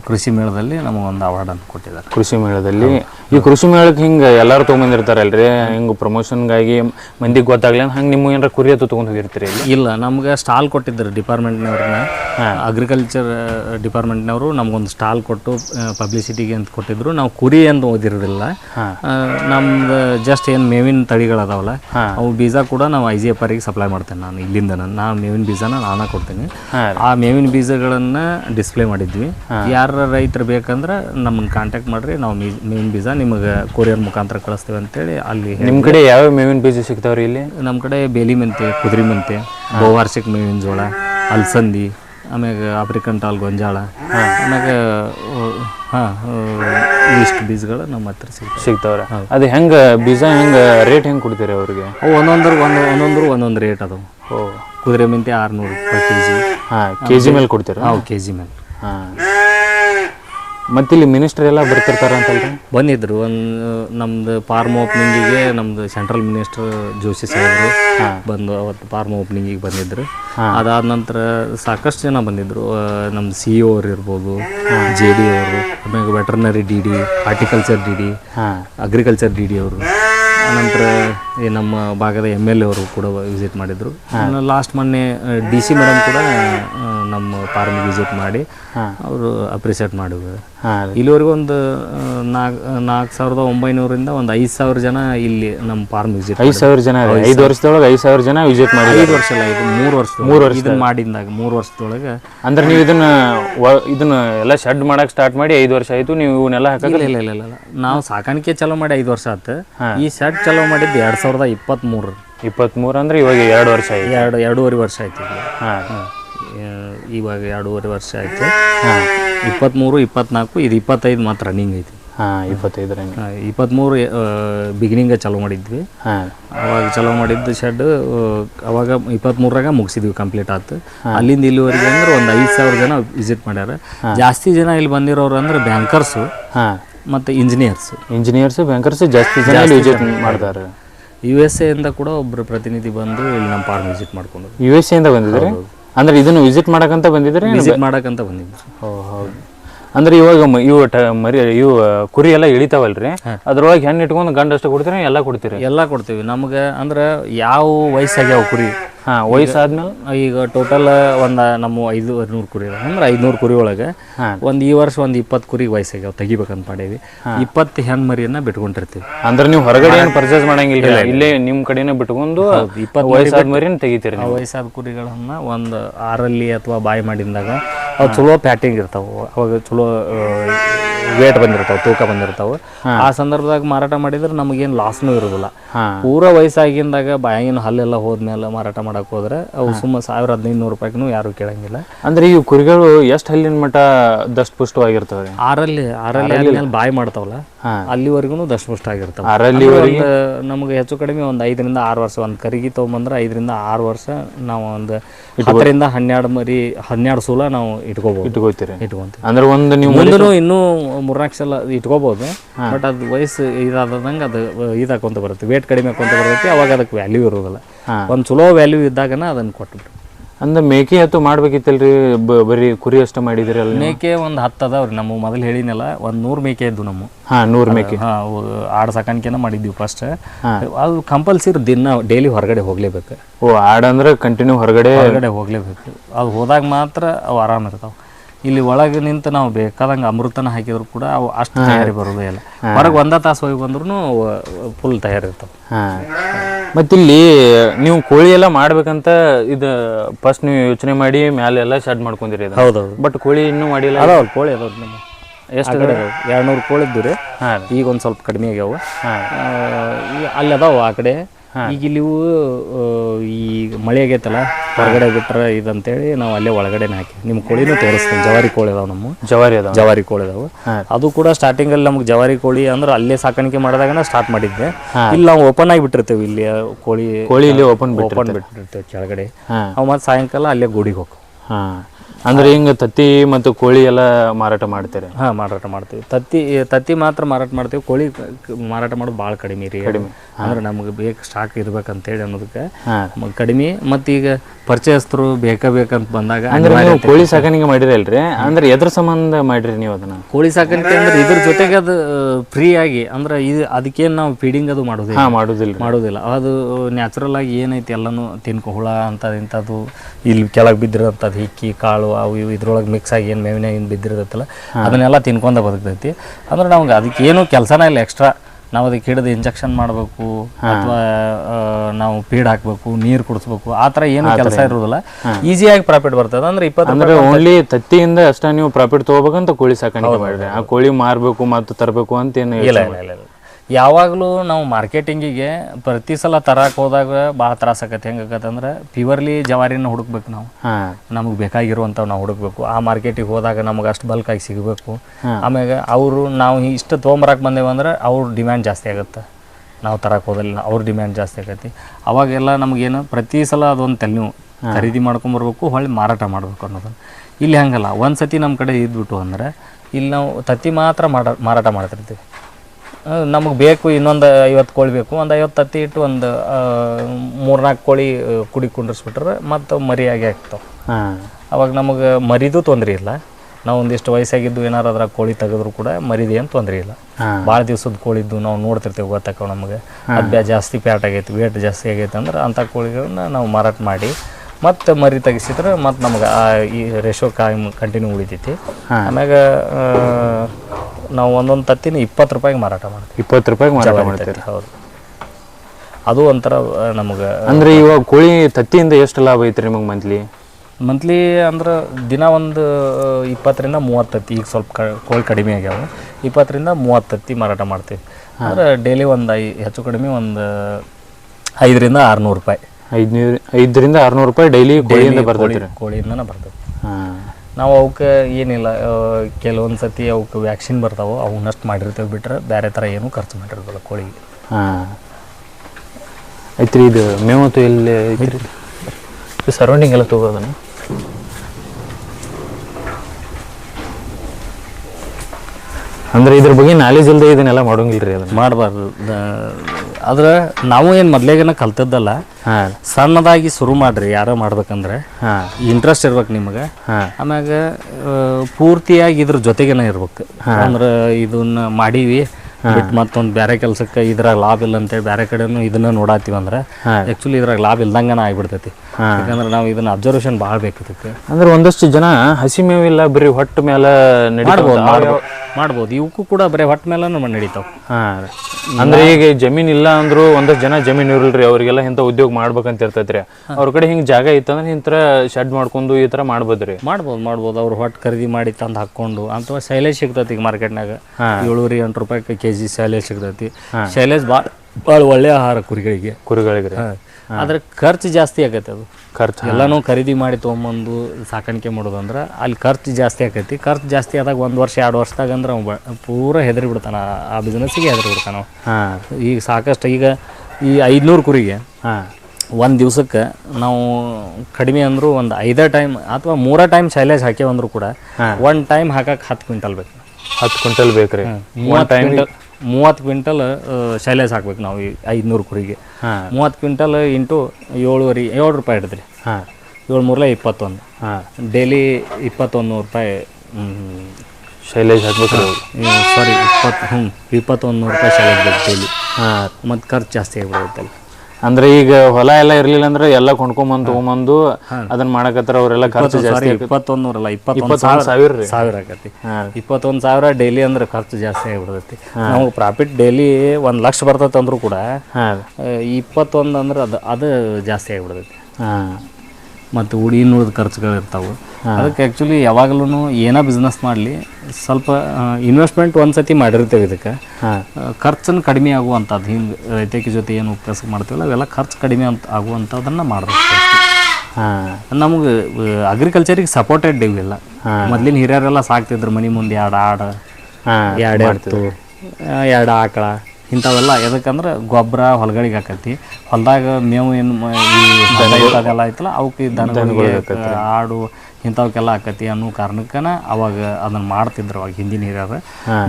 ಕೃಷಿ ಮೇಳದಲ್ಲಿ ನಮಗೊಂದು ಅವಾರ್ಡ್ ಅಂತ ಕೊಟ್ಟಿದ್ದಾರೆ. ಕೃಷಿ ಮೇಳದಲ್ಲಿ? ಈ ಕೃಷಿ ಮೇಳಕ್ಕೆ ಹಿಂಗೆ ಎಲ್ಲರೂ ತೊಗೊಂಬಂದಿರ್ತಾರಲ್ರಿ? ಹಿಂಗೆ ಪ್ರಮೋಷನ್ಗಾಗಿ ಮಂದಿಗೆ ಗೊತ್ತಾಗ್ಲಿ ಅಂತ ಹಂಗೆ ನಿಮ್ಗೆ ಏನಾರ ಕುರಿ ಹತ್ತು ತೊಗೊಂಡು ಹೋಗಿರ್ತೀರಿ ಇಲ್ಲಿ? ನಮ್ಗೆ ಸ್ಟಾಲ್ ಕೊಟ್ಟಿದ್ದಾರೆ ಡಿಪಾರ್ಟ್ಮೆಂಟ್ನವ್ರನ್ನ. ಅಗ್ರಿಕಲ್ಚರ್ ಡಿಪಾರ್ಟ್ಮೆಂಟ್ನವರು ನಮಗೊಂದು ಸ್ಟಾಲ್ ಕೊಟ್ಟು ಪಬ್ಲಿಸಿಟಿಗೆ ಅಂತ ಕೊಟ್ಟಿದ್ರು. ನಾವು ಕುರಿ ಅಂತ ಓದಿರೋದಿಲ್ಲ. ನಮ್ದು ಜಸ್ಟ್ ಏನು ಮೇವಿನ ತಳಿಗಳದಾವಲ್ಲ ಅವು ಬೀಜ ಕೂಡ ನಾವು ಐ ಜಿ ಎಫ್ ಆರಿಗೆ ಸಪ್ಲೈ ಮಾಡ್ತೇನೆ ನಾನು ಇಲ್ಲಿಂದ ನಾನು ನಾನು ಮೇವಿನ ಬೀಜನ ನಾನು ಕೊಡ್ತೀನಿ. ಆ ಮೇವಿನ ಬೀಜಗಳನ್ನ ಡಿಸ್ಪ್ಲೇ ಮಾಡಿದ್ವಿ. ಯಾರ ರೈತರು ಬೇಕಂದ್ರೆ ನಮ್ಮನ್ನ ಕಾಂಟ್ಯಾಕ್ಟ್ ಮಾಡ್ರಿ ನಾವು ಮೇವಿನ ಬೀಜ ನಿಮಗೆ ಕೊರಿಯರ್ ಮುಖಾಂತರ ಕಳಿಸ್ತೇವೆ ಅಂತೇಳಿ ಅಲ್ಲಿ ನಿಮ್ಮ ಕಡೆ ಯಾವ ಮೇವಿನ ಬೀಜ ಸಿಗ್ತಾವ್ರಿ ಇಲ್ಲಿ? ನಮ್ಮ ಕಡೆ ಬೇಲಿ ಮೆಂತೆ ಕುದುರೆ ಮೆಂತೆ ಬಹುವಾರ್ಷಿಕ ಮೇವಿನ ಜೋಳ ಅಲಸಂದಿ ಆಮ್ಯಾಗ ಆಫ್ರಿಕನ್ ಟಾಲ್ ಗೊಂಜಾಳ ಆಮ್ಯಾಗ ಹಾಂ ಇಷ್ಟು ಬೀಜಗಳು ನಮ್ಮ ಹತ್ರ ಸಿಗ್ತಾವೆ. ಸಿಗ್ತಾವ್ರೆ. ಅದು ಹೆಂಗೆ ಬೀಜ ಹೆಂಗೆ ರೇಟ್ ಹೆಂಗೆ ಕೊಡ್ತೀರಿ ಅವ್ರಿಗೆ? ಅವು ಒಂದೊಂದ್ರ ಒಂದು ಒಂದೊಂದ್ರೂ ಒಂದೊಂದು ರೇಟ್ ಅದು ಓ. ಕುದುರೆ ಮೆಂತೆ ಆರುನೂರು ರೂಪಾಯಿ ಕೆ ಜಿ ಹಾಂ ಕೆ ಜಿ ಮೇಲೆ ಕೊಡ್ತೀರಾ? ಹಾಂ ಕೆ ಜಿ ಮೇಲೆ. ಹಾಂ. ಮತ್ತೆ ಇಲ್ಲಿ ಮಿನಿಸ್ಟರ್ ಎಲ್ಲ ಬರ್ತಿರ್ತಾರ ಅಂತಲ್ರಿ ಬಂದಿದ್ರು. ಒಂದು ನಮ್ದು ಫಾರ್ಮ್ ಓಪನಿಂಗಿಗೆ ನಮ್ದು ಸೆಂಟ್ರಲ್ ಮಿನಿಸ್ಟರ್ ಜೋಶಿ ಸಾಹೇಬರು ಬಂದು ಅವತ್ತು ಫಾರ್ಮ್ ಓಪನಿಂಗಿಗೆ ಬಂದಿದ್ರು. ಅದಾದ ನಂತರ ಸಾಕಷ್ಟು ಜನ ಬಂದಿದ್ರು. ನಮ್ದು ಸಿ ಇ ಅವ್ರು ಇರ್ಬೋದು ಜೆ ಡಿ ಅವರು ಆಮೇಲೆ veterinary D D horticulture D D ಹಾಂ. ಅಗ್ರಿಕಲ್ಚರ್ ಡಿ ಡಿ ಅವರು. ಆನಂತರ ಈ ನಮ್ಮ ಭಾಗದ ಎಂ ಎಲ್ ಎ ಅವರು ಕೂಡ ವಿಸಿಟ್ ಮಾಡಿದ್ರು. ಲಾಸ್ಟ್ ಮೊನ್ನೆ ಡಿ ಸಿ ಮೇಡಮ್ ಕೂಡ ಆ, ನಮ್ಮ ಫಾರ್ಮ್ ವಿಸಿಟ್ ಮಾಡಿ ಅವರು ಅಪ್ರಿಸಿಯೇಟ್ ಮಾಡಿದ್ರು. ಇಲ್ಲಿವರೆಗೂ ಒಂದು ನಾಲ್ಕು ನಾಲ್ಕು ಸಾವಿರದ ಒಂಬೈನೂರಿಂದ ಒಂದು ಐದು ಸಾವಿರ ಜನ ಇಲ್ಲಿ ನಮ್ಮ ಫಾರ್ಮ್ ವಿಸಿಟ್ ಐದು ಸಾವಿರ ಜನ. ಐದು ವರ್ಷದೊಳಗೆ ಐದು ಸಾವಿರ ಜನ ವಿಸಿಟ್ ಮಾಡಿ ಐದು ವರ್ಷ ಅಲ್ಲ ಇದು ಮೂರು ವರ್ಷ ಮೂರು ವರ್ಷ ಇದನ್ನ ಮಾಡಿದಾಗ ಮೂರು ವರ್ಷದೊಳಗೆ. ಅಂದ್ರೆ ನೀವು ಇದನ್ನ ವ- ಇದನ್ನ ಎಲ್ಲ ಶೆಡ್ ಮಾಡಕ್ ಸ್ಟಾರ್ಟ್ ಮಾಡಿ ಐದು ವರ್ಷ ಆಯ್ತು ನೀವು ಇವನ್ನೆಲ್ಲ ಹಾಕಕ್ ಇಲ್ಲ ಇಲ್ಲ ಇಲ್ಲ ಇಲ್ಲ. ಇಲ್ಲ ನಾವು ಸಾಕಾಣಿಕೆ ಚಲೋ ಮಾಡಿ ಐದು ವರ್ಷ ಆಯ್ತು ಈ ಶೆಡ್ ಚಲೋ ಮಾಡಿದ್ದು ಎರಡು ಸಾವಿರದ ಇಪ್ಪತ್ತ್ಮೂರು ಇಪ್ಪತ್ಮೂರು ಅಂದ್ರೆ ಇವಾಗ ಎರಡು ವರ್ಷ ಆಯ್ತು. ಎರಡು ಎರಡೂವರೆ ವರ್ಷ ಆಯ್ತು ಈಗ. ಹಾಂ. ಇವಾಗ ಎರಡೂವರೆ ವರ್ಷ ಆಯ್ತು. ಇಪ್ಪತ್ತ್ಮೂರು ಇಪ್ಪತ್ನಾಲ್ಕು ಇದು ಇಪ್ಪತ್ತೈದು ಮಾತ್ರ ರನ್ನಿಂಗ್ ಐತಿ. ಹಾಂ ಇಪ್ಪತ್ತೈದು ರನ್ನಿಂಗ್ ಇಪ್ಪತ್ತ್ಮೂರು ಬಿಗಿನಿಂಗ ಚಾಲೂ ಮಾಡಿದ್ವಿ. ಹಾಂ. ಅವಾಗ ಚಲೋ ಮಾಡಿದ್ದು ಶೆಡ್ ಅವಾಗ ಇಪ್ಪತ್ತ್ಮೂರಾಗ ಮುಗಿಸಿದ್ವಿ ಕಂಪ್ಲೀಟ್ ಆಯ್ತು ಅಲ್ಲಿಂದ ಇಲ್ಲಿವರೆಗೆ ಅಂದ್ರೆ ಒಂದು ಐದು ಸಾವಿರ ಜನ ವಿಸಿಟ್ ಮಾಡ್ಯಾರ. ಜಾಸ್ತಿ ಜನ ಇಲ್ಲಿ ಬಂದಿರೋರು ಅಂದ್ರೆ ಬ್ಯಾಂಕರ್ಸು ಹಾಂ. ಮತ್ತು ಇಂಜಿನಿಯರ್ಸ್ ಇಂಜಿನಿಯರ್ಸ್ ಬ್ಯಾಂಕರ್ಸ್ ಜಾಸ್ತಿ ಜನ ವಿಸಿಟ್ ಮಾಡ್ತಾರೆ. ಯು ಎಸ್ ಎಯಿಂದ ಕೂಡ ಒಬ್ಬರು ಪ್ರತಿನಿಧಿ ಬಂದು ಇಲ್ಲಿ ನಮ್ಮ ಫಾರ್ಮ್ ವಿಸಿಟ್ ಮಾಡ್ಕೊಂಡು ಯು ಎಸ್ ಇಂದ ಬಂದಿದ್ದಾರೆ? ಅಂದ್ರೆ ಇದನ್ನು ವಿಸಿಟ್ ಮಾಡಕ್ಕಂತ ಬಂದಿದ್ರಿ ವಿಸಿಟ್ ಮಾಡಕ್ಕಂತ ಹೌದು ಅಂದ್ರೆ ಇವಾಗ ಮ- ಇವು ಟ ಮರಿ ಇವು ಕುರಿ ಎಲ್ಲ ಇಳಿತಾವಲ್ರಿ ಅದ್ರೊಳಗೆ ಹೆಣ್ಣು ಇಟ್ಕೊಂಡು ಗಂಡ ಅಷ್ಟು ಕೊಡ್ತೀರಿ ಎಲ್ಲ ಕೊಡ್ತೀರಿ? ಎಲ್ಲ ಕೊಡ್ತೀವಿ. ನಮ್ಗೆ ಅಂದ್ರೆ ಯಾವ ವಯಸ್ಸಾಗ್ಯಾವ ಕುರಿ? ಹಾ ವಯಸ್ಸಾದ್ಮೇಲೆ ಈಗ ಟೋಟಲ್ ಒಂದು ನಮ್ಮ ಐದು ನೂರು ಕುರಿ ಅಂದ್ರೆ ಐದುನೂರು ಕುರಿ ಒಳಗೆ. ಒಂದು ಈ ವರ್ಷ ಒಂದು ಇಪ್ಪತ್ತು ಕುರಿಗೆ ವಯಸ್ಸಾಗ್ಯಾವ ತೆಗಿಬೇಕಂತ ಮಾಡೀವಿ. ಇಪ್ಪತ್ತು ಹೆಣ್ಣು ಮರಿಯನ್ನ ಬಿಟ್ಕೊಂಡಿರ್ತೀವಿ. ಅಂದ್ರೆ ನೀವು ಹೊರಗಡೆ ಏನು ಪರ್ಚೇಸ್ ಮಾಡಂಗಿಲ್ಲ ಇಲ್ಲೇ ನಿಮ್ಮ ಕಡೆನೇ ಬಿಟ್ಕೊಂಡು ಇಪ್ಪತ್ತು ವಯಸ್ಸಾದ ಮರಿನ ತೆಗಿತೀರಿ ವಯಸ್ಸಾದ ಕುರಿಗಳನ್ನ ಒಂದು ಆರಲ್ಲಿ ಅಥವಾ ಬಾಯಿ ಮಾಡಿದಾಗ ಅವು ಚಲೋ ಪ್ಯಾಟಿಂಗ್ ಇರ್ತಾವೆ. ಅವಾಗ ಚಲೋ ವೇಟ್ ಬಂದಿರ್ತಾವೆ ತೂಕ ಬಂದಿರ್ತಾವೆ. ಆ ಸಂದರ್ಭದಾಗ ಮಾರಾಟ ಮಾಡಿದ್ರೆ ನಮಗೇನು ಲಾಸ್ನು ಇರೋದಿಲ್ಲ. ಪೂರಾ ವಯಸ್ಸಾಗಿಂದಾಗ ಬಾಯಿನ ಹಲ್ಲೆಲ್ಲ ಹೋದ್ಮೇಲೆ ಮಾರಾಟ ಮಾಡಕ್ ಹೋದ್ರೆ ಅವು ಸುಮ್ಮ ಸಾವಿರ ಹದಿನೈದು ನೂರು ರೂಪಾಯಿಗೂ ಯಾರು ಕೇಳಂಗಿಲ್ಲ. ಅಂದ್ರೆ ಈ ಕುರಿಗಳು ಎಷ್ಟು ಹಲ್ಲಿನ ಮಟ್ಟ ದಷ್ಟ ಪುಷ್ಟವಾಗಿರ್ತವೆ ಆರಲ್ಲಿ ಆರಲ್ಲಿ ಹಲ್ಲಿನಲ್ಲಿ ಬಾಯಿ ಮಾಡ್ತಾವಲ್ಲ. ಅಲ್ಲಿವರೆಗೂ ದಷ್ಟಪುಷ್ಟ ಆಗಿರ್ತಾವೆ. ಆರಲ್ಲಿ ನಮಗೆ ಹೆಚ್ಚು ಕಡಿಮೆ ಒಂದು ಐದರಿಂದ ಆರು ವರ್ಷ. ಒಂದು ಕರಿಗಿ ತೊಗೊಂಬಂದ್ರೆ ಐದರಿಂದ ಆರು ವರ್ಷ ನಾವು ಒಂದು ಹತ್ತರಿಂದ ಹನ್ನೆರಡು ಮರಿ ಹನ್ನೆರಡು ಸೂಲ ನಾವು ಇಟ್ಕೋಬಹುದು ಇಟ್ಕೋತೀರಿ. ಇಟ್ಕೊಂತೀವಿ. ಅಂದ್ರೆ ಒಂದು ನೀವು ಮುಂದೂ ಇನ್ನೂ ಮೂರ್ನಾಲ್ಕು ಸಲ ಇಟ್ಕೋಬಹುದು ಬಟ್ ಅದು ವಯಸ್ಸು ಇದಾದಂಗ ಅದು ಇದಾಕೊಂತ ಬರುತ್ತೆ. ವೇಟ್ ಕಡಿಮೆ ಆಕೊಂತ ಬರುತ್ತೆ. ಅವಾಗ ಅದಕ್ಕೆ ವ್ಯಾಲ್ಯೂ ಇರೋದಿಲ್ಲ. ಒಂದು ಚಲೋ ವ್ಯಾಲ್ಯೂ ಇದ್ದಾಗನ ಅದನ್ನು ಕೊಟ್ಬಿಟ್ಟು ಅಂದ್ರೆ ಮೇಕೆ ಹತ್ತು ಮಾಡ್ಬೇಕಿತ್ತಲ್ರಿ? ಬ- ಬರೀ ಕುರಿ ಅಷ್ಟ ಮಾಡಿದಿರಿ ಅಲ್ಲ ಮೇಕೆ ಒಂದು ಹತ್ತು ಅದಾವ್ರಿ ನಮ್ಮ ಮೊದಲು ಹೇಳಿನಲ್ಲ ಒಂದು ನೂರು ಮೇಕೆ ಇದ್ದು ನಮ್ಮ. ಹಾ ನೂರ್ ಮೇಕೆ. ಹಾ ಅವು ಆಡ್ ಸಾಕಾಣಿಕೆನ ಮಾಡಿದ್ವಿ ಫಸ್ಟ್ ಅದು ಕಂಪಲ್ಸರಿ ದಿನ ಡೈಲಿ ಹೊರಗಡೆ ಹೋಗ್ಲೇಬೇಕು. ಓ ಆಡಂದ್ರೆ ಕಂಟಿನ್ಯೂ ಹೊರಗಡೆ ಹೊರಗಡೆ ಹೋಗ್ಲೇಬೇಕು. ಅದು ಹೋದಾಗ ಮಾತ್ರ ಅವು ಆರಾಮ ಇರ್ತಾವೆ. ಇಲ್ಲಿ ಒಳಗೆ ನಿಂತು ನಾವು ಬೇಕಾದಂಗೆ ಅಮೃತನ ಹಾಕಿದ್ರು ಕೂಡ ಅವು ಅಷ್ಟು ತಯಾರಿ ಬರೋದೇ ಇಲ್ಲ. ಹೊರಗೆ ಒಂದ ತಾಸು ಹೋಗಿ ಬಂದ್ರೂ ಫುಲ್ ತಯಾರಿ ಇರ್ತಾವೆ ಹಾ. ಮತ್ತಿಲ್ಲಿ ನೀವು ಕೋಳಿ ಎಲ್ಲ ಮಾಡ್ಬೇಕಂತ ಇದು ಫಸ್ಟ್ ನೀವು ಯೋಚನೆ ಮಾಡಿ ಮ್ಯಾಲೆ ಎಲ್ಲ ಶೆಡ್ ಮಾಡ್ಕೊಂಡಿರಿ ಹೌದೌದು. ಬಟ್ ಕೋಳಿ ಇನ್ನೂ ಮಾಡಿಲ್ಲ? ಅದಾವ ಕೋಳಿ ಅದಾವ ನಮ್ಮ ಎಷ್ಟು ಎರಡು ನೂರು ಕೋಳಿ ಇದ್ದು ರೀ. ಈಗ ಒಂದು ಸ್ವಲ್ಪ ಕಡಿಮೆ ಆಗ್ಯಾವ. ಅಲ್ಲಿ ಅದಾವ ಆ ಕಡೆ. ಈಗ ಇಲ್ಲಿ ಇವು ಈ ಮಳೆ ಆಗೈತಲ್ಲ ಹೊರಗಡೆ ಬಿಟ್ರೆ ಇದಂತೇಳಿ ನಾವು ಅಲ್ಲೇ ಒಳಗಡೆನೆ ಹಾಕಿ ನಿಮ್ಮ ಕೋಳಿನೂ ತೋರಿಸ್ತೀನಿ ಜವಾರಿ ಕೋಳಿ ಅದಾವ ನಮ್ಮ. ಜವಾರಿ ಅದಾವ. ಜವಾರಿ ಕೋಳಿ ಅದಾವು. ಅದು ಕೂಡ ಸ್ಟಾರ್ಟಿಂಗ್ ಅಲ್ಲಿ ನಮ್ಗೆ ಜವಾರಿ ಕೋಳಿ ಅಂದ್ರೆ ಅಲ್ಲೇ ಸಾಕಾಣಿಕೆ ಮಾಡಿದಾಗನ ಸ್ಟಾರ್ಟ್ ಮಾಡಿದ್ದೆ ಇಲ್ಲಿ ನಾವು ಓಪನ್ ಆಗಿ ಬಿಟ್ಟಿರ್ತೇವೆ ಇಲ್ಲಿ ಕೋಳಿ ಕೋಳಿ ಇಲ್ಲಿ ಓಪನ್ ಓಪನ್ ಬಿಟ್ಟಿರ್ತೇವೆ. ಕೆಳಗಡೆ. ಅವು ಮತ್ತೆ ಸಾಯಂಕಾಲ ಅಲ್ಲೇ ಗೂಡಿಗೆ ಹೋಗ್ವು ಹಾ. ಅಂದ್ರೆ ಹಿಂಗ ತತ್ತಿ ಮತ್ತು ಕೋಳಿ ಎಲ್ಲ ಮಾರಾಟ ಮಾಡ್ತೀರಿ? ಹಾ ಮಾರಾಟ ಮಾಡ್ತೀವಿ. ತತ್ತಿ ತತ್ತಿ ಮಾತ್ರ ಮಾರಾಟ ಮಾಡ್ತೀವಿ. ಕೋಳಿ ಮಾರಾಟ ಮಾಡೋದು ಭಾಳ ಕಡಿಮೆ ರೀ ಕಡಿಮೆ. ಅಂದ್ರೆ ನಮ್ಗೆ ಬೇಕು ಸ್ಟಾಕ್ ಇರ್ಬೇಕಂತೇಳಿ ಅನ್ನೋದಕ್ಕೆ ಕಡಿಮೆ. ಮತ್ತು ಈಗ ಪರಿಚಯಸ್ಥರು ಬೇಕಾ ಬೇಕಂತ ಬಂದಾಗ ಅಂದ್ರೆ ನೀವು ಕೋಳಿ ಸಾಕಾಣಿಕೆ ಮಾಡಿರಲ್ರಿ? ಅಂದ್ರೆ ಎದ್ರ ಸಂಬಂಧ ಮಾಡಿರಿ ನೀವು ಅದನ್ನ? ಕೋಳಿ ಸಾಕಾಣಿಕೆ ಅಂದ್ರೆ ಇದ್ರ ಜೊತೆಗೆ ಅದು ಫ್ರೀ ಆಗಿ ಅಂದ್ರೆ ಇದು ಅದಕ್ಕೇನು ನಾವು ಫೀಡಿಂಗ್ ಅದು ಮಾಡೋದಿಲ್ಲ ಹಾ ಮಾಡುದಿಲ್ರಿ. ಮಾಡೋದಿಲ್ಲ. ಅದು ನ್ಯಾಚುರಲ್ ಆಗಿ ಏನೈತಿ ಎಲ್ಲನೂ ತಿನ್ಕೊ ಹುಳ ಅಂತ ಇಂಥದ್ದು ಇಲ್ಲಿ ಕೆಳಗೆ ಬಿದ್ದಿರೋಂಥದ್ದು ಹಿಕ್ಕಿ ಕಾಳು ಅವು ಇವು ಇದ್ರೊಳಗೆ ಮಿಕ್ಸ್ ಆಗಿ ಏನು ಮೇವಿನ ಏನು ಬಿದ್ದಿರ್ತೈತಲ್ಲ ಅದನ್ನೆಲ್ಲ ತಿನ್ಕೊಂಡ ಬದುಕ್ತೈತಿ. ಅಂದ್ರೆ ನಮ್ಗೆ ಅದಕ್ಕೆ ಏನು ಕೆಲಸನೇ ಇಲ್ಲ ಎಕ್ಸ್ಟ್ರಾ ನಾವು ಅದಕ್ಕೆ ಹಿಡಿದು ಇಂಜೆಕ್ಷನ್ ಮಾಡಬೇಕು ಅಥವಾ ನಾವು ಫೀಡ್ ಹಾಕಬೇಕು ನೀರು ಕುಡಿಸ್ಬೇಕು ಆ ಥರ ಏನು ಕೆಲಸ ಇರೋದಿಲ್ಲ. ಈಸಿಯಾಗಿ ಪ್ರಾಫಿಟ್ ಬರ್ತದೆ. ಅಂದ್ರೆ ಇಪ್ಪತ್ತು ಅಂದ್ರೆ ಓನ್ಲಿ ತತ್ತಿಯಿಂದ ಅಷ್ಟೇ ನೀವು ಪ್ರಾಫಿಟ್ ತಗೋಬೇಕಂತ ಕೋಳಿ ಸಾಕಾಣಿಕೆ ಮಾಡಿದ್ರೆ. ಆ ಕೋಳಿ ಮಾರಬೇಕು ಮತ್ತು ತರಬೇಕು ಅಂತ ಏನು ಇಲ್ಲ ಇಲ್ಲ ಇಲ್ಲ. ಯಾವಾಗಲೂ ನಾವು ಮಾರ್ಕೆಟಿಂಗಿಗೆ ಪ್ರತಿ ಸಲ ತರಕ್ಕೆ ಹೋದಾಗ ಭಾಳ ತ್ರಾಸ ಆಕತಿ ಹೆಂಗಾಕತ್ತೆ ಅಂದ್ರೆ ಪ್ಯೂರ್ಲಿ ಜವಾರಿನ ಹುಡುಕ್ಬೇಕು ನಾವು. ನಮಗೆ ಬೇಕಾಗಿರುವಂಥವು ನಾವು ಹುಡುಕ್ಬೇಕು. ಆ ಮಾರ್ಕೆಟಿಗೆ ಹೋದಾಗ ನಮಗೆ ಅಷ್ಟು ಬಲ್ಕಾಗಿ ಸಿಗಬೇಕು. ಆಮ್ಯಾಗ ಅವರು ನಾವು ಇಷ್ಟು ತೊಗೊಂಬರಕ್ಕೆ ಬಂದೇವು ಅಂದ್ರೆ ಅವ್ರ ಡಿಮ್ಯಾಂಡ್ ಜಾಸ್ತಿ ಆಗುತ್ತೆ. ನಾವು ತರಕ್ಕೆ ಹೋದಲ್ಲಿ ಅವ್ರ ಡಿಮ್ಯಾಂಡ್ ಜಾಸ್ತಿ ಆಗೈತಿ ಅವಾಗೆಲ್ಲ ನಮಗೇನು ಪ್ರತಿ ಸಲ ಅದೊಂದು ತಲೆನೋವು. ಖರೀದಿ ಮಾಡ್ಕೊಂಬರ್ಬೇಕು ಹೊಳ್ಳಿ ಮಾರಾಟ ಮಾಡಬೇಕು ಅನ್ನೋದನ್ನು ಇಲ್ಲಿ ಹಂಗಲ್ಲ. ಒಂದು ಸತಿ ನಮ್ಮ ಕಡೆ ಇದ್ಬಿಟ್ಟು ಅಂದ್ರೆ ಇಲ್ಲಿ ನಾವು ತತ್ತಿ ಮಾತ್ರ ಮಾಡ ಮಾರಾಟ ಮಾಡ್ತಿರ್ತೀವಿ. ನಮಗೆ ಬೇಕು ಇನ್ನೊಂದು ಐವತ್ತು ಕೋಳಿ ಬೇಕು. ಒಂದು ಐವತ್ತು ಹತ್ತಿ ಇಟ್ಟು ಒಂದು ಮೂರ್ನಾಲ್ಕು ಕೋಳಿ ಕುಡಿ ಕುಂಡ್ರಿಸ್ಬಿಟ್ರೆ ಮತ್ತು ಮರಿಯಾಗಿ ಆಗ್ತಾವೆ. ಅವಾಗ ನಮಗೆ ಮರಿದು ತೊಂದರೆ ಇಲ್ಲ. ನಾವು ಒಂದಿಷ್ಟು ವಯಸ್ಸಾಗಿದ್ದು ಏನಾರು ಅದ್ರಾಗ ಕೋಳಿ ತೆಗೆದ್ರು ಕೂಡ ಮರಿದೆ ಏನು ತೊಂದರೆ ಇಲ್ಲ. ಭಾಳ ದಿವ್ಸದ ಕೋಳಿದ್ದು ನಾವು ನೋಡ್ತಿರ್ತೀವಿ ಗೊತ್ತಾಕ ನಮಗೆ. ಅದು ಜಾಸ್ತಿ ಪ್ಯಾಟ್ ಆಗೈತಿ ವೇಟ್ ಜಾಸ್ತಿ ಆಗೈತೆ ಅಂದ್ರೆ ಅಂಥ ಕೋಳಿಗಳನ್ನ ನಾವು ಮಾರಾಟ ಮಾಡಿ ಮತ್ತೆ ಮರಿ ತೆಗಿಸಿದ್ರೆ ಮತ್ತೆ ನಮ್ಗೆ ಆ ಈ ರೇಷೋ ಕಾಯಿ ಕಂಟಿನ್ಯೂ ಉಳಿತೈತಿ. ಆಮ್ಯಾಗ ನಾವು ಒಂದೊಂದು ತತ್ತಿನ ಇಪ್ಪತ್ತು ರೂಪಾಯಿಗೆ ಮಾರಾಟ ಮಾಡ್ತೀವಿ. ಇಪ್ಪತ್ತು ರೂಪಾಯಿಗೆ ಮಾರಾಟ ಮಾಡ್ತೀರಿ? ಹೌದು. ಅದು ಒಂಥರ ನಮಗೆ ಅಂದ್ರೆ ಇವಾಗ ಕೋಳಿ ತತ್ತಿಯಿಂದ ಎಷ್ಟು ಲಾಭ ಐತ್ರಿ ನಿಮಗೆ ಮಂತ್ಲಿ ಮಂತ್ಲಿ ಅಂದ್ರೆ ದಿನ ಒಂದು ಇಪ್ಪತ್ತರಿಂದ ಮೂವತ್ತು ತತ್ತಿ ಈಗ ಸ್ವಲ್ಪ ಕ ಕೋಳಿ ಕಡಿಮೆ ಆಗ್ಯಾವ. ಇಪ್ಪತ್ತರಿಂದ ಮೂವತ್ತು ತತ್ತಿ ಮಾರಾಟ ಮಾಡ್ತೀವಿ. ಅಂದ್ರೆ ಡೈಲಿ ಒಂದು ಐ ಹೆಚ್ಚು ಕಡಿಮೆ ಒಂದು ಐದರಿಂದ ಆರುನೂರು ರೂಪಾಯಿ. ಐದ್ನೂರು ಐದರಿಂದ ಆರುನೂರು ರೂಪಾಯಿ ಡೈಲಿ ಕೋಳಿಯಿಂದ ಬರ್ತೈತ್ರಿ? ಕೋಳಿಯಿಂದನೇ ಬರ್ತದೆ ಹಾ ನಾವು ಅವಕ್ಕೆ ಏನಿಲ್ಲ ಕೆಲವೊಂದು ಸತಿ ಅವಕ್ಕೆ ವ್ಯಾಕ್ಸಿನ್ ಬರ್ತಾವೆ ಅವನ್ನಷ್ಟು ಮಾಡಿರ್ತೇವೆ ಬಿಟ್ರೆ ಬೇರೆ ಥರ ಏನೂ ಖರ್ಚು ಮಾಡಿರೋದಿಲ್ಲ ಕೋಳಿಗೆ. ಹಾಂ. ಐತ್ರಿ ಇದು ಮೇವತ್ತು ಎಲ್ಲಿ ಐತ್ರಿ? ಸರೌಂಡಿಂಗ್ ಎಲ್ಲ ತಗೋದನ್ನು ಅಂದ್ರೆ ಇದ್ರ ಬಗ್ಗೆ ನಾಲೆಜ್ ಇಲ್ಲದೆ ಇದನ್ನೆಲ್ಲ ಮಾಡೋಂಗಿಲ್ಲ ರೀ ಅದನ್ನ? ಮಾಡಬಾರ್ದು. ಆದ್ರೆ ನಾವು ಏನು ಮೊದ್ಲೇಗನ ಕಲ್ತದ್ದಲ್ಲ ಸಣ್ಣದಾಗಿ ಶುರು ಮಾಡ್ರಿ ಯಾರೋ ಮಾಡ್ಬೇಕಂದ್ರೆ. ಇಂಟ್ರೆಸ್ಟ್ ಇರ್ಬೇಕು ನಿಮಗೆ. ಆಮ್ಯಾಗ ಪೂರ್ತಿಯಾಗಿ ಇದ್ರ ಜೊತೆಗೇನೆ ಇರ್ಬೇಕು. ಅಂದ್ರೆ ಇದನ್ನ ಮಾಡೀವಿ ಬಿಟ್ಟು ಮತ್ತೊಂದು ಬೇರೆ ಕೆಲಸಕ್ಕೆ ಇದ್ರಾಗ ಲಾಭ ಇಲ್ಲ ಅಂತೇಳಿ ಬೇರೆ ಕಡೆನೂ ಇದನ್ನ ನೋಡಾತೀವಿ ಅಂದ್ರೆ ಆ್ಯಕ್ಚುಲಿ ಇದ್ರಾಗ ಲಾಭ ಇಲ್ದಂಗನ ಆಗ್ಬಿಡ್ತೈತಿ. ಯಾಕಂದ್ರೆ ನಾವು ಇದನ್ನ ಅಬ್ಸರ್ವೇಷನ್ ಭಾಳ ಬೇಕು ಇದಕ್ಕೆ. ಅಂದ್ರೆ ಒಂದಷ್ಟು ಜನ ಹಸಿ ಮೇವಿಲ್ಲ ಬರೀ ಹೊಟ್ಟ ಮೇಲೆ ನಡೀಬಹುದು ಮಾಡಬಹುದು ಮಾಡ್ಬೋದು. ಇವಕ್ಕೂ ಕೂಡ ಬರೀ ಹೊಟ್ಟ ಮೇಲೆ ನಡೀತಾವೆ. ಹಾಂ. ಅಂದ್ರೆ ಈಗ ಜಮೀನ್ ಇಲ್ಲ ಅಂದ್ರು ಒಂದಷ್ಟು ಜನ ಜಮೀನ್ ಇರಲ್ರಿ ಅವ್ರಿಗೆಲ್ಲ ಇಂಥ ಉದ್ಯೋಗ ಮಾಡ್ಬೇಕಂತ ಇರ್ತೈತ್ರಿ. ಅವ್ರ ಕಡೆ ಹಿಂಗ್ ಜಾಗ ಇತ್ತಂದ್ರೆ ಇಂಥ ಶೆಡ್ ಮಾಡ್ಕೊಂಡು ಈ ತರ ಮಾಡ್ಬೋದ್ರಿ. ಮಾಡ್ಬೋದು ಮಾಡ್ಬೋದು. ಅವ್ರು ಹೊಟ್ಟು ಖರೀದಿ ಮಾಡಿ ತಂದು ಹಾಕ್ಕೊಂಡು ಅಥವಾ ಶೈಲೇಜ್ ಸಿಗ್ತೈತಿ ಈಗ ಮಾರ್ಕೆಟ್ನಾಗ ಏಳುವರಿ ಎಂಟು ರೂಪಾಯಿ ಕೆ ಜಿ ಶೈಲೇಜ್ ಸಿಗ್ತೈತಿ. ಶೈಲೇಜ್ ಭಾಳ ಭಾಳ ಒಳ್ಳೆ ಆಹಾರ ಕುರಿಗಳಿಗೆ. ಕುರಿಗಳಿಗೆ ಆದ್ರೆ ಖರ್ಚು ಜಾಸ್ತಿ ಆಗತ್ತೆ ಅದು. ಖರ್ಚು ಎಲ್ಲಾನು ಖರೀದಿ ಮಾಡಿ ತೊಗೊಂಬಂದು ಸಾಕಾಣಿಕೆ ಮಾಡೋದಂದ್ರೆ ಅಲ್ಲಿ ಖರ್ಚು ಜಾಸ್ತಿ ಆಕೈತಿ ಖರ್ಚು ಜಾಸ್ತಿ ಆದಾಗ ಒಂದು ವರ್ಷ ಎರಡು ವರ್ಷದಾಗ ಅಂದ್ರೆ ಅವ ಪೂರ ಹೆದರಿ ಬಿಡ್ತಾನ. ಆ- ಬಿಸ್ನೆಸ್ಸಿಗೆ ಹೆದರಿ ಬಿಡ್ತಾನ ಅವ. ಈಗ ಸಾಕಷ್ಟು ಈಗ ಈ ಐದುನೂರು ಕುರಿಗೆ ಒಂದು ದಿವ್ಸಕ್ಕೆ ನಾವು ಕಡಿಮೆ ಅಂದರೂ ಒಂದು ಐದೇ ಟೈಮ್ ಅಥವಾ ಮೂರ ಟೈಮ್ ಶೈಲೇಜ್ ಹಾಕ್ಯವಂದ್ರು ಕೂಡ ಒನ್ ಟೈಮ್ ಹಾಕಕ್ಕೆ ಹತ್ತು ಕ್ವಿಂಟಲ್ ಬೇಕು. ಹತ್ತು ಕ್ವಿಂಟಲ್ ಬೇಕ್ರಿ. ಮೂವತ್ತು ಕ್ವಿಂಟಲ್ ಮೂವತ್ತು ಕ್ವಿಂಟಲ್ ಶೈಲೇಸ್ ಹಾಕ್ಬೇಕು ನಾವು ಈ ಐದುನೂರು ಕುರಿಗೆ. ಹಾಂ. ಮೂವತ್ತು ಕ್ವಿಂಟಲ್ ಇಂಟು ಏಳುವರೆ ಏಳು ರೂಪಾಯಿ ಹಿಡಿದ್ರಿ. ಹಾಂ. ಏಳು ಮೂರಲೇ ಇಪ್ಪತ್ತೊಂದು. ಹಾಂ. ಡೈಲಿ ಇಪ್ಪತ್ತೊಂದು ನೂರು ರೂಪಾಯಿ ಶೈಲೇಜ್ ಹಾಕ್ಬೇಕು ಸಾರಿ ಇಪ್ಪತ್ತು ಹ್ಞೂ ಇಪ್ಪತ್ತೊಂದು ನೂರು ರೂಪಾಯಿ ಶೈಲೇಜ್ ಬೇಕು ಡೈಲಿ. ಹಾಂ. ಮತ್ತು ಖರ್ಚು ಜಾಸ್ತಿ ಆಗಿಬಿಡುತ್ತೆ ಅಲ್ಲಿ ಅಂದ್ರೆ ಈಗ ಹೊಲ ಎಲ್ಲ ಇರ್ಲಿಲ್ಲ ಅಂದ್ರೆ ಎಲ್ಲ ಕೊಂಡ್ಕೊಂಬಂದು ತಗೊಂಬಂದು ಅದನ್ನ ಮಾಡಕತ್ತಾರ ಅವರೆಲ್ಲ ಖರ್ಚು ಜಾಸ್ತಿ ಇಪ್ಪತ್ತೊಂದು ನೂರಲ್ಲ ಇಪ್ಪತ್ತೊಂದು ಸಾವಿರ ಸಾವಿರ ಹಾಂ. ಇಪ್ಪತ್ತೊಂದು ಸಾವಿರ ಡೈಲಿ ಅಂದ್ರೆ ಖರ್ಚು ಜಾಸ್ತಿ ಆಗಿಬಿಡ್ತೈತಿ. ನಮಗೆ ಪ್ರಾಫಿಟ್ ಡೈಲಿ ಒಂದು ಲಕ್ಷ ಬರ್ತೈತೆ ಅಂದ್ರೂ ಕೂಡ ಇಪ್ಪತ್ತೊಂದು ಅಂದ್ರೆ ಅದು ಅದು ಜಾಸ್ತಿ ಆಗಿಬಿಡ್ತೈತಿ. ಹಾಂ. ಮತ್ತು ಉಡಿ ಉಳಿದ ಖರ್ಚುಗಳು ಇರ್ತಾವೆ ಅದಕ್ಕೆ ಆ್ಯಕ್ಚುಲಿ ಯಾವಾಗಲೂ ಏನೋ ಬಿಸ್ನೆಸ್ ಮಾಡಲಿ ಸ್ವಲ್ಪ ಇನ್ವೆಸ್ಟ್ಮೆಂಟ್ ಒಂದು ಸತಿ ಮಾಡಿರ್ತೇವೆ ಇದಕ್ಕೆ. ಖರ್ಚನ್ನು ಕಡಿಮೆ ಆಗುವಂಥದ್ದು ಹಿಂಗೆ ರೈತಕಿ ಜೊತೆ ಏನು ಉಪಯೋಗ ಮಾಡ್ತೀವಲ್ಲ ಅವೆಲ್ಲ ಖರ್ಚು ಕಡಿಮೆ ಅಂತ ಆಗುವಂಥದ್ದನ್ನು ಮಾಡಬೇಕು ಹಾಂ. ನಮಗೆ ಅಗ್ರಿಕಲ್ಚರಿಗೆ ಸಪೋರ್ಟೆಡ್ ಇವೆಲ್ಲ ಮೊದಲಿನ ಹಿರಿಯರೆಲ್ಲ ಸಾಕ್ತಿದ್ರು ಮನೆ ಮುಂದೆ ಎರಡು ಆಡ ಎರಡು ಆಡ್ತು ಎರಡು ಆಕಳ ಇಂಥವೆಲ್ಲ. ಎದಕ್ಕಂದ್ರೆ ಗೊಬ್ಬರ ಹೊಲಗಳಿಗೆ ಹಾಕತಿ. ಹೊಲದಾಗ ಮೇವು ಏನು ಇಂಥದ್ದೆಲ್ಲ ಐತಲ್ಲ ಅವಕ್ಕೆ ದನಗಳಿಗೆ ಆಡು ಇಂಥವಕ್ಕೆಲ್ಲ ಆಕತಿ ಅನ್ನೋ ಕಾರಣಕ್ಕನ ಅವಾಗ ಅದನ್ನ ಮಾಡ್ತಿದ್ರು ಅವಾಗ ಹಿಂದಿನ ಹಿರಿಯರು.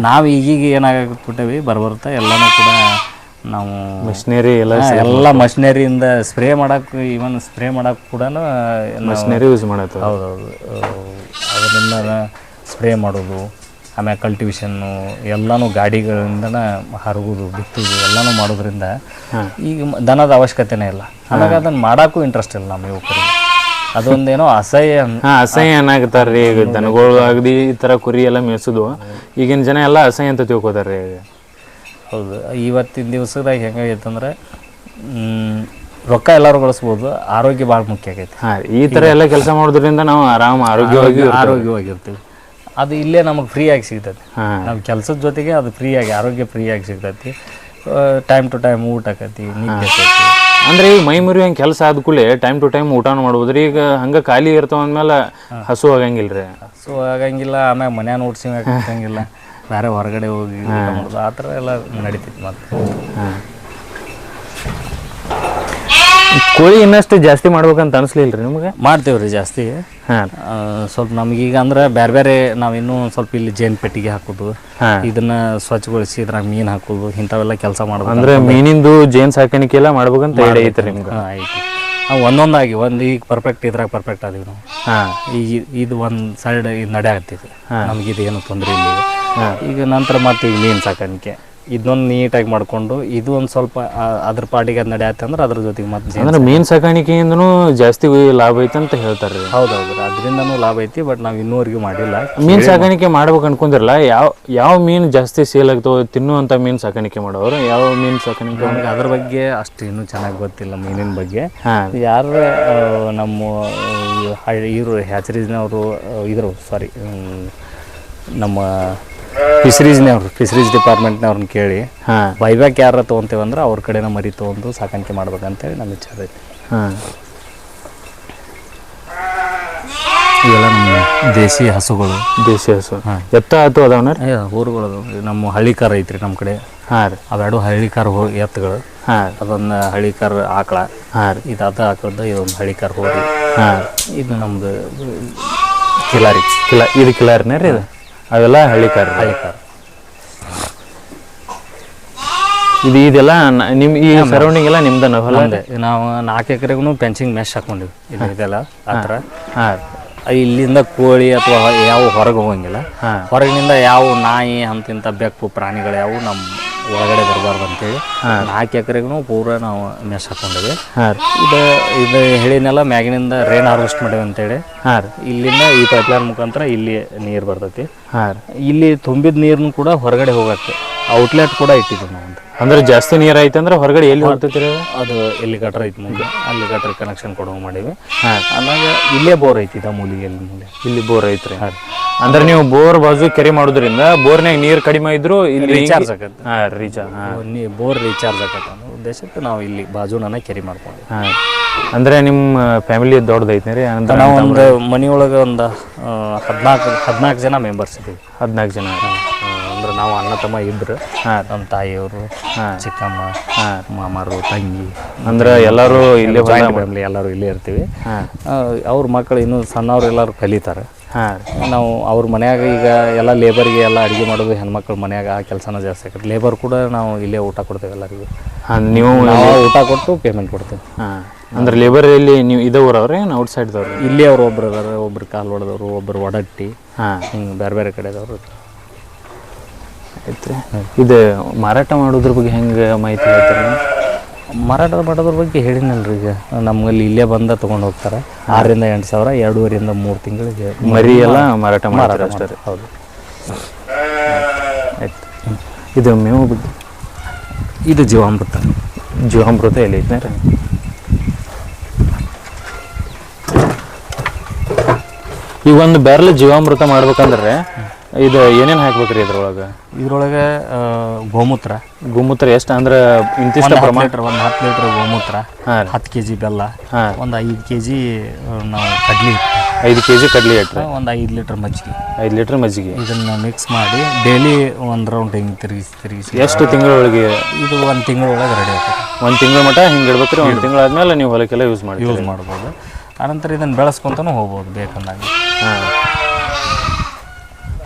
ನಾವು ಈಗೀಗ ಏನಾಗ್ಬಿಟ್ಟೇವಿ ಬರ್ಬರ್ತಾ ಎಲ್ಲನೂ ಕೂಡ ನಾವು ಮಷಿನರಿ ಎಲ್ಲ ಎಲ್ಲ ಮಷಿನರಿಯಿಂದ ಸ್ಪ್ರೇ ಮಾಡಕ್ಕೆ ಇವನ್ ಸ್ಪ್ರೇ ಮಾಡಕ್ಕೆ ಕೂಡ ಮಷಿನರಿ ಯೂಸ್ ಮಾಡತ್ತ ಹೌದೌದು. ಅದರಿಂದ ಸ್ಪ್ರೇ ಮಾಡೋದು ಆಮೇಲೆ ಕಲ್ಟಿವೇಷನ್ನು ಎಲ್ಲನೂ ಗಾಡಿಗಳಿಂದ ಹರಗೋದು ಬಿತ್ತುದು ಎಲ್ಲನೂ ಮಾಡೋದ್ರಿಂದ ಈಗ ದನದ ಅವಶ್ಯಕತೆನೇ ಇಲ್ಲ. ಆಮೇಲೆ ಅದನ್ನು ಮಾಡೋಕ್ಕೂ ಇಂಟ್ರೆಸ್ಟ್ ಇಲ್ಲ ನಮ್ಮ ಯುವಕರಿಗೆ. ಅದೊಂದೇನೋ ಅಸಹ್ಯ ಅನ್- ಹಾ ಅಸಹ್ಯ ಏನಾಗತ್ತಾರ್ರಿ ಈಗ ದನಗಳು ಅಗದಿ ಈ ತರ ಕುರಿ ಎಲ್ಲ ಮೇಯ್ಸುದು. ಈಗಿನ ಜನ ಎಲ್ಲ ಅಸಹ್ಯ ಅಂತ ತಿಳ್ಕೊತಾರ್ರಿ ಈಗ. ಹೌದು ಇವತ್ತಿನ ದಿವಸದಾಗ ಹೆಂಗಾಗೈತಂದ್ರೆ ಮ್, ರೊಕ್ಕ ಎಲ್ಲರೂ ಗಳಿಸ್ಬೋದು ಆರೋಗ್ಯ ಭಾಳ ಮುಖ್ಯ ಆಗೈತಿ. ಹಾ ಈ ತರ ಎಲ್ಲ ಕೆಲಸ ಮಾಡೋದ್ರಿಂದ ನಾವು ಆರಾಮ್ ಆರೋಗ್ಯವಾಗಿ ಆರೋಗ್ಯವಾಗಿರ್ತೀವಿ ಅದು ಇಲ್ಲೇ ನಮಗೆ ಫ್ರೀಯಾಗಿ ಸಿಗ್ತೈತಿ. ಹಾ. ನಮ್ಮ ಕೆಲಸದ ಜೊತೆಗೆ ಅದು ಫ್ರೀ ಆಗಿ ಆರೋಗ್ಯ ಫ್ರೀಯಾಗಿ ಸಿಗ್ತೈತಿ. ಟೈಮ್ ಟು ಟೈಮ್ ಊಟ ಆಕತಿ ನಿದ್ದೆ ಆಕತಿ. ಅಂದ್ರೆ ಈಗ ಮೈ ಮುರಿ ಹಂಗೆ ಕೆಲಸ ಆದ ಕೂಡಲೇ ಟೈಮ್ ಟು ಟೈಮ್ ಊಟನೂ ಮಾಡ್ಬೋದ್ರಿ. ಈಗ ಹಂಗೆ ಖಾಲಿ ಇರ್ತಾವ ಅಂದ್ಮೇಲೆ ಹಸು ಆಗಂಗಿಲ್ರಿ. ಹಸು ಆಗಂಗಿಲ್ಲ ಆಮೇಲೆ ಮನ್ಯಾನ ಊಟ ಬೇರೆ ಹೊರಗಡೆ ಹೋಗಿ ಊಟ ಮಾಡೋದು ಆ ಥರ ಎಲ್ಲ ನಡೀತೈತಿ ಮತ್ತೆ. ಕೋಳಿ ಇನ್ನಷ್ಟು ಜಾಸ್ತಿ ಮಾಡ್ಬೇಕಂತ ಅನ್ಸ್ಲಿಲ್ರಿ ನಿಮ್ಗೆ? ಮಾಡ್ತೇವೆ ರೀ ಜಾಸ್ತಿ. ಹಾಂ. ಆ, ಸ್ವಲ್ಪ ನಮಗೀಗ ಅಂದ್ರೆ ಬೇರೆ ಬೇರೆ ನಾವಿನ್ನೂ ಸ್ವಲ್ಪ ಇಲ್ಲಿ ಜೇನು ಪೆಟ್ಟಿಗೆ ಹಾಕೋದು. ಹಾ. ಇದನ್ನ ಸ್ವಚ್ಛಗೊಳಿಸಿ ಇದ್ರಾಗ ಮೀನು ಹಾಕೋದು ಇಂಥವೆಲ್ಲ ಕೆಲಸ ಮಾಡೋದು ಅಂದ್ರೆ ಮೀನಿಂದು ಜೇನು ಸಾಕಾಣಿಕೆ ಎಲ್ಲ ಮಾಡ್ಬೇಕಂತ ಐಡಿಯಾ ರೀ ನಿಮ್ಗೆ? ಆಯ್ತು ಒಂದೊಂದಾಗಿ ಒಂದು ಈಗ ಪರ್ಫೆಕ್ಟ್ ಇದ್ರಾಗ ಪರ್ಫೆಕ್ಟ್ ಅದೀವಿ ನಾವು. ಹಾ. ಈಗ ಇದು ಒಂದು ಸೈಡ್ ಇದು ನಡೆ ಆಗ್ತಿದೆ ನಮ್ಗೆ ಇದು ಏನು ತೊಂದರೆ ಇಲ್ಲ. ಈಗ. ಈಗ ನಂತರ ಮತ್ತೆ ಈಗ ಮೀನು ಸಾಕಾಣಿಕೆ. ಇದೊಂದು ನೀಟಾಗಿ ಮಾಡ್ಕೊಂಡು ಇದು ಒಂದು ಸ್ವಲ್ಪ ಅದ್ರ ಪಾಟಿಗೆ ಅದು ನಡೆಯತ್ತೆ ಅಂದ್ರೆ ಅದ್ರ ಜೊತೆಗೆ ಮತ್ತೆ ಅಂದ್ರೆ ಮೀನ್ ಸಾಕಾಣಿಕೆಯಿಂದನೂ ಜಾಸ್ತಿ ಲಾಭ ಐತೆ ಅಂತ ಹೇಳ್ತಾರೆ ಹೌದೌದು ಅದರಿಂದನೂ ಲಾಭ ಐತಿ ಬಟ್ ನಾವು ಇನ್ನೂವರೆಗೂ ಮಾಡಿಲ್ಲ. ಮೀನ್ ಸಾಕಾಣಿಕೆ ಮಾಡ್ಬೇಕು ಅನ್ಕೊಂಡಿರಲ್ಲ ಯಾವ ಯಾವ ಮೀನ್ ಜಾಸ್ತಿ ಸೇಲ್ ಆಗ್ತಾವ ತಿನ್ನುವಂತ ಮೀನ್ ಸಾಕಾಣಿಕೆ ಮಾಡೋರು ಯಾವ ಮೀನ್ ಸಾಕಾಣಿಕೆ ನಮ್ಗೆ ಅದ್ರ ಬಗ್ಗೆ ಅಷ್ಟು ಇನ್ನೂ ಚೆನ್ನಾಗಿ ಗೊತ್ತಿಲ್ಲ ಮೀನಿನ ಬಗ್ಗೆ. ಯಾರು ನಮ್ಮ ಇವರು ಹ್ಯಾಚರೀಸ್ನವರು ಇದ್ರು ಸಾರಿ ನಮ್ಮ ಫಿಶರೀಸ್ನವ್ರು ಫಿಶರೀಸ್ ಡಿಪಾರ್ಟ್ಮೆಂಟ್ನವ್ರನ್ನ ಕೇಳಿ ಹಾಂ. ಬೈಬ್ಯಾಕ್ ಯಾರ ತೊಗೊಂತೇವಂದ್ರೆ ಅವ್ರ ಕಡೆನ ಮರಿ ತೊಗೊಂಡು ಸಾಕಾಣಿಕೆ ಮಾಡ್ಬೇಕಂತೇಳಿ ನಮ್ಮ ವಿಚಾರ ಐತಿ ಹಾಂ. ಇವೆಲ್ಲ ನಮ್ಮ ದೇಸಿ ಹಸುಗಳು. ದೇಸಿ ಹಸು. ಎತ್ತ ಆತು ಅದಾವನ ಏ, ಊರುಗಳು ಅದಾವು. ನಮ್ಮ ಹಳ್ಳಿ ಕಾರ್ ಐತ್ರಿ ನಮ್ಮ ಕಡೆ. ಹಾಂ ರೀ. ಅವೆರಡು ಹಳ್ಳಿ ಕಾರ್ ಹೋ ಎತ್ತುಗಳು. ಹಾಂ ಅದೊಂದು ಹಳ್ಳಿಕಾರ ಆಕಳ. ಹಾಂ ರೀ. ಇದು ಅದ ಆಕಳದ ಇದೊಂದು ಹಳ್ಳಿ ಕಾರ್ ಹೋರಿ. ಹಾ ಇದು ನಮ್ದು ಕಿಲಾರಿ. ಕಿಲಾ ಇದು ಕಿಲಾರಿನೇ ರೀ ಇದು? ಅವೆಲ್ಲ ಹಳ್ಳಿಕಾರ. ಇದು ಇದೆಲ್ಲ ನಿಮ್ ಈ ಸರೌಂಡಿಂಗ್ ಎಲ್ಲ ನಿಮ್ದ. ನಾವು ನಾಲ್ಕು ಎಕರೆಗೂ ಪೆನ್ಸಿಂಗ್ ಮೆಶ್ ಹಾಕೊಂಡಿವಿ. ಇದು ಇದೆಲ್ಲ ಆ ಇಲ್ಲಿಂದ ಕೋಳಿ ಅಥವಾ ಯಾವ ಹೊರಗೆ ಹೋಗಂಗಿಲ್ಲ. ಹೊರಗಿನಿಂದ ಯಾವ ನಾಯಿ ಅಂತಿಂತ ಬೆಕ್ಕು ಪ್ರಾಣಿಗಳು ಯಾವ ನಮ್ಮ ಒಳಗಡೆ ಬರಬಾರ್ದು ಅಂತೇಳಿ ನಾಲ್ಕು ಎಕರೆಗೂ ಪೂರ ನಾವು ಮೆಸ್ ಹಾಕೊಂಡಿವಿ ಇದು ಇದು ಹೇಳಿನೆಲ್ಲ ಮ್ಯಾಗಿನಿಂದ ರೇನ್ ಹಾರ್ವೆಸ್ಟ್ ಮಾಡಿವೆ ಅಂತೇಳಿ. ಹಾಂ ರೀ. ಇಲ್ಲಿಂದ ಈ ಪೈಪ್ಲೈನ್ ಮುಖಾಂತರ ಇಲ್ಲಿ ನೀರು ಬರ್ತೈತಿ. ಹಾಂ ರೀ. ಇಲ್ಲಿ ತುಂಬಿದ ನೀರನ್ನು ಕೂಡ ಹೊರಗಡೆ ಹೋಗಕ್ಕೆ ಔಟ್ಲೆಟ್ ಕೂಡ ಇಟ್ಟಿದ್ದೀವಿ ನಾವು ಒಂದು ಅಂದ್ರೆ ಜಾಸ್ತಿ ನೀರ್ ಐತೆ ಅಂದ್ರೆ ಹೊರಗಡೆ ಎಲ್ಲಿ ಹೋಗ್ತೈತಿ ಅದು? ಎಲ್ಲಿ ಗಟ್ರ ಐತಿ ಮುಂದೆ ಅಲ್ಲಿ ಗಟ್ರ ಕನೆಕ್ಷನ್ ಕೊಡೋ ಮಾಡಿವಿ. ಹಾಂ. ಆಮ್ಯಾಗ ಇಲ್ಲೇ ಬೋರ್ ಐತಿ ಇದ ಮೂಲಿಗೆ ಇಲ್ಲಿ ಬೋರ್ ಐತ್ರಿ? ಅಂದ್ರೆ ನೀವು ಬೋರ್ ಬಾಜು ಕೆರೆ ಮಾಡೋದ್ರಿಂದ ಬೋರ್ನಾಗ ನೀರು ಕಡಿಮೆ ಇದ್ರು ಇಲ್ಲಿ ರೀಚಾರ್ಜ್ ಆಗತ್ತೆ. ಹಾಂ ರೀಚಾರ್ಜ್ ನೀ ಬೋರ್ ರೀಚಾರ್ಜ್ ಆಗತ್ತೆ ಅನ್ನೋ ಉದ್ದೇಶಕ್ಕೆ ನಾವು ಇಲ್ಲಿ ಬಾಜುನ ಕೆರೆ ಮಾಡ್ಕೊಂಡ್ವಿ. ಹಾಂ. ಅಂದ್ರೆ ನಿಮ್ಮ ಫ್ಯಾಮಿಲಿ ದೊಡ್ಡದೈತೆ ರೀ? ಅಂದ್ರೆ ನಾವು ಒಂದು ಮನೆಯೊಳಗೆ ಒಂದು ಹದಿನಾಲ್ಕು ಹದಿನಾಲ್ಕು ಜನ ಮೆಂಬರ್ಸ್ ಇದ್ದೀವಿ ಹದಿನಾಲ್ಕು ಜನ. ಅಂದ್ರೆ ನಾವು ಅಣ್ಣ ತಮ್ಮ ಇಬ್ರು ಹಾಂ. ನಮ್ಮ ತಾಯಿಯವರು ಚಿಕ್ಕಮ್ಮ ಮಾಮರು ತಂಗಿ. ಅಂದ್ರೆ ಎಲ್ಲರೂ ಇಲ್ಲೇ ಫ್ಯಾಮಿಲಿ ಎಲ್ಲರೂ ಇಲ್ಲೇ ಇರ್ತೀವಿ. ಹಾಂ. ಅವ್ರ ಮಕ್ಕಳು ಇನ್ನೂ ಸಣ್ಣವ್ರು ಎಲ್ಲರೂ ಕಲಿತಾರೆ. ಹಾಂ. ನಾವು ಅವ್ರ ಮನ್ಯಾಗ ಈಗ ಎಲ್ಲ ಲೇಬರ್ಗೆ ಎಲ್ಲ ಅಡುಗೆ ಮಾಡೋದು ಹೆಣ್ಮಕ್ಳು ಮನ್ಯಾಗ ಆ ಕೆಲಸನ ಜಾಸ್ತಿ ಆಗುತ್ತೆ ಲೇಬರ್ ಕೂಡ ನಾವು ಇಲ್ಲೇ ಊಟ ಕೊಡ್ತೇವೆ ಎಲ್ಲರಿಗೂ. ಹಾಂ ನೀವು ನಾವು ಊಟ ಕೊಟ್ಟು ಪೇಮೆಂಟ್ ಕೊಡ್ತೇವೆ. ಹಾಂ. ಅಂದ್ರೆ ಲೇಬರ್ ಇಲ್ಲಿ ನೀವು ಇದವ್ರವ್ರಿ ಏನು ಔಟ್ ಸೈಡ್ದವ್ರಿ ಇಲ್ಲಿ ಅವ್ರು ಒಬ್ರು ಇದಾರೆ ಒಬ್ರು ಕಾಲು ಹೊಡೆದವರು ಒಬ್ರು ಒಡಟ್ಟಿ ಹಾಂ. ಹಿಂಗೆ ಬೇರೆ ಬೇರೆ ಕಡೆದವರು ಐತ್ರಿ ಇದು ಮಾರಾಟ ಮಾಡೋದ್ರ ಬಗ್ಗೆ ಹೆಂಗೆ ಮಾಹಿತಿ ಹೇಳ್ತೀರಿ ಮಾರಾಟ ಮಾಡೋದ್ರ ಬಗ್ಗೆ ಹೇಳಿನಲ್ರಿ ಈಗ. ನಮ್ಮಲ್ಲಿ ಇಲ್ಲೇ ಬಂದ ತೊಗೊಂಡು ಹೋಗ್ತಾರೆ. ಆರರಿಂದ ಎಂಟು ಸಾವಿರ ಎರಡೂವರೆಯಿಂದ ಮೂರು ತಿಂಗಳಿಗೆ ಮರಿ ಎಲ್ಲ ಮಾರಾಟ ಮಾಡ್ತಾರೆ ಅಷ್ಟೇ ಹೌದು. ಆಯ್ತು. ಇದು ಮೇವು ಬಗ್ಗೆ? ಇದು ಜೀವಾಮೃತ. ಜೀವಾಮೃತ ಎಲ್ಲಿ ಐತೆ ರೀ? ಈಗ ಒಂದು ಬ್ಯಾರಲ್ ಜೀವಾಮೃತ ಮಾಡ್ಬೇಕಂದ್ರೆ ಇದು ಏನೇನು ಹಾಕ್ಬೇಕ್ರಿ ಇದ್ರೊಳಗೆ? ಇದ್ರೊಳಗೆ ಗೋಮೂತ್ರ. ಗೋಮೂತ್ರ ಎಷ್ಟು ಅಂದ್ರೆ ಇಂತಿಷ್ಟು ಒಂದು ಹತ್ತು ಪ್ರಮಾಣ ಲೀಟ್ರ್ ಒಂದು ಹತ್ತು ಲೀಟ್ರ್ ಗೋಮೂತ್ರ. ಹಾಂ ರೀ. ಹತ್ತು ಕೆ ಜಿ ಬೆಲ್ಲ. ಹಾಂ. ಒಂದು ಐದು ಕೆ ಜಿ ನಾವು ಕಡ್ಲಿ ಹಿಟ್ಟು. ಐದು ಕೆ ಜಿ ಕಡ್ಲಿ ಹಿಟ್ಟು ಒಂದು ಐದು ಲೀಟ್ರ್ ಮಜ್ಜಿಗೆ. ಐದು ಲೀಟ್ರ್ ಮಜ್ಜಿಗೆ. ಇದನ್ನು ಮಿಕ್ಸ್ ಮಾಡಿ ಡೈಲಿ ಒಂದು ರೌಂಡ್ ಹಿಂಗೆ ತಿರುಗಿಸಿ ತಿರುಗಿಸಿ ಎಷ್ಟು ತಿಂಗಳೊಳಗೆ? ಇದು ಒಂದು ತಿಂಗಳೊಳಗೆ ರೆಡಿ ಆಗ್ತದೆ. ಒಂದು ತಿಂಗಳ ಮಟ್ಟ ಹಿಂಗೆ ಇಡ್ಬೇಕ್ರಿ ಒಂದು ತಿಂಗಳಾದ್ಮೇಲೆ ನೀವು ಹೊಲಕ್ಕೆಲ್ಲ ಯೂಸ್ ಮಾಡಿ ಯೂಸ್ ಮಾಡ್ಬೋದು. ಆನಂತರ ಇದನ್ನು ಬೆಳೆಸ್ಕೊಂತನೂ ಹೋಗ್ಬೋದು ಬೇಕಂದಾಗ. ಹಾಂ.